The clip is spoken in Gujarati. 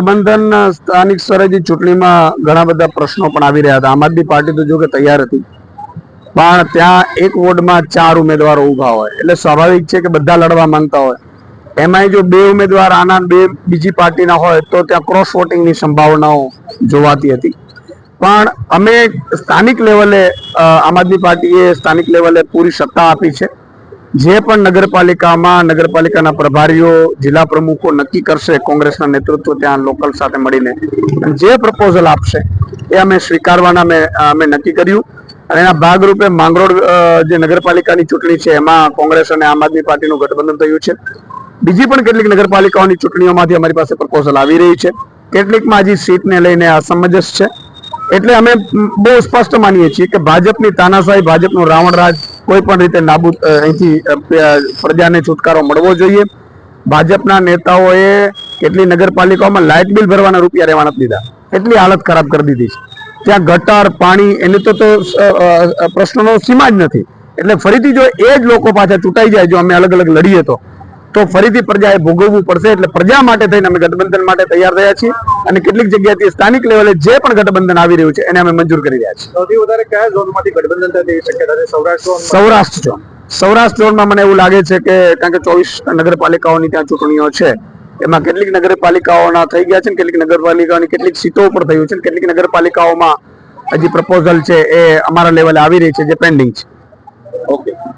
ગઠબંધન સ્થાનિક સ્વરાજ્ય ચૂંટણીમાં ઘણા બધા પ્રશ્નો પણ આવી રહ્યા હતા. આમ આદમી પાર્ટી તો જો કે તૈયાર હતી. પણ ત્યાં એક વોર્ડમાં ચાર ઉમેદવારો ઊભા હોય. એટલે સ્વાભાવિક છે કે બધા લડવા માંગતા હોય. એમાંય જો બે ઉમેદવાર આના બે બીજી પાર્ટીના હોય, તો ત્યાં ક્રોસ વોટિંગની સંભાવનાઓ જોવાતી હતી. પણ અમે સ્થાનિક લેવલે આમ આદમી પાર્ટીએ સ્થાનિક લેવલે પૂરી સત્તા આપી છે. જે પણ નગરપાલિકામાં નગરપાલિકાના પ્રભારીઓ, જિલ્લા પ્રમુખો નક્કી કરશે કોંગ્રેસના નેતૃત્વ ત્યાં લોકલ સાથે મળીને. જે પ્રપોઝલ આપશે એ અમે સ્વીકારવાના અમે નક્કી કર્યું. અને એના ભાગરૂપે માંગરોળ જે નગરપાલિકાની ચૂંટણી છે એમાં કોંગ્રેસ અને આમ આદમી પાર્ટીનું ગઠબંધન થયું છે. બીજી પણ કેટલીક નગરપાલિકાઓની ચૂંટણીઓમાંથી અમારી પાસે પ્રપોઝલ આવી રહી છે. કેટલીકમાં હજી સીટને લઈને અસમંજસ છે. એટલે અમે બહુ સ્પષ્ટ માનીએ છીએ કે ભાજપની તાનાશાહી, ભાજપનું રાવણ રાજ કોઈ પણ રીતે નાબૂદ અહીંથી પ્રજાને છુટકારો મળવો જોઈએ. ભાજપના નેતાઓએ કેટલી નગરપાલિકાઓમાં લાઇટ બિલ ભરવાના રૂપિયા રહેવા દીધા. એટલી હાલત ખરાબ કરી દીધી છે. ત્યાં ગટર, પાણી, એની તો પ્રશ્નનો સીમા જ નથી. એટલે ફરીથી જો એ જ લોકો પાછા ચૂંટાઈ જાય, જો અમે અલગ અલગ લડીએ તો તો ફરીથી પ્રજાએ ભોગવવું પડશે એટલે પ્રજા માટે થઈને અમે ગઠબંધન માટે તૈયાર થયા છીએ અને કેટલીક જગ્યાએથી સ્થાનિક લેવલે જે પણ ગઠબંધન આવી રહ્યું છે એને અમે મંજૂર કરી રહ્યા છીએ. સૌથી વધારે કયા ઝોનમાંથી ગઠબંધન થાય તેવી શક્યતા છે સૌરાષ્ટ્ર? સૌરાષ્ટ્ર ઝોન. સૌરાષ્ટ્ર ઝોનમાં મને એવું લાગે છે કે કારણ કે ચોવીસ નગરપાલિકાઓની ત્યાં ચૂંટણીઓ છે એમાં કેટલીક નગરપાલિકાઓના થઈ ગયા છે કેટલીક નગરપાલિકાઓની કેટલીક સીટો ઉપર થયું છે કેટલીક નગરપાલિકાઓમાં હજી પ્રપોઝલ છે એ અમારા લેવલે આવી રહી છે જે પેન્ડિંગ છે.